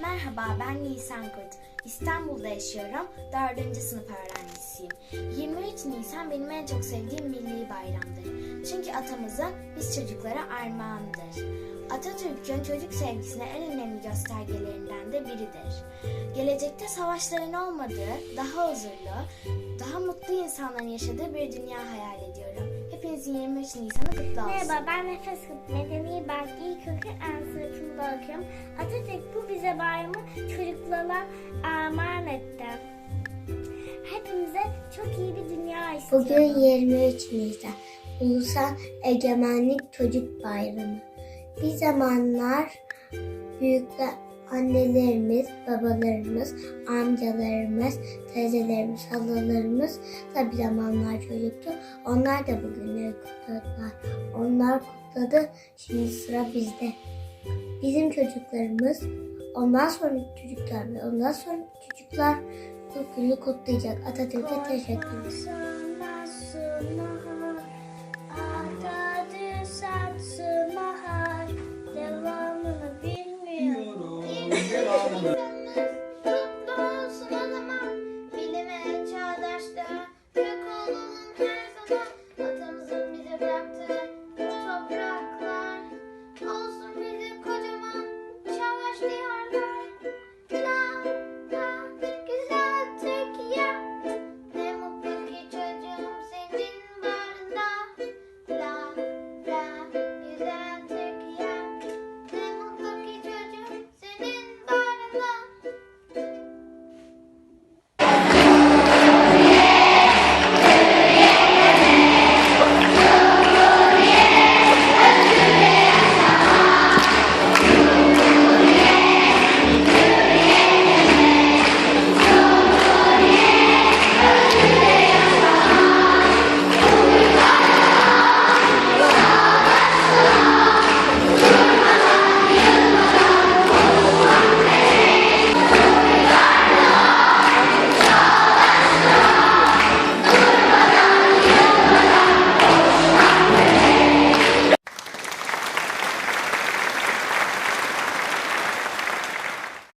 Merhaba ben Nisan Kurt. İstanbul'da yaşıyorum. 4. sınıf öğrencisiyim. 23 Nisan benim en çok sevdiğim milli bayramdır. Çünkü atamızın biz çocuklara armağandır. Atatürk'ün çocuk sevgisine en önemli göstergelerinden de biridir. Gelecekte savaşların olmadığı, daha huzurlu, daha mutlu insanların yaşadığı bir dünya hayal ediyorum. Hepinizin 23 Nisan'ı kutlu olsun. Merhaba ben Nefes Kıt Medeni Bank İlkökü En sınıfında okuyorum. Atatürk bu bize bayramı çocuklara armağan etti. Hepimize çok iyi bir dünya istiyorum. Bugün 23 Nisan Ulusal Egemenlik Çocuk Bayramı. Bir zamanlar büyükler, annelerimiz, babalarımız, amcalarımız, teyzelerimiz, halalarımız da bir zamanlar çocuktu. Onlar da bugünleri kutladılar. Onlar kutladı, şimdi sıra bizde. Bizim çocuklarımız, ondan sonraki çocuklar ve ondan sonraki çocuklar bu günü kutlayacak. Atatürk'e teşekkür ederiz. Tchau.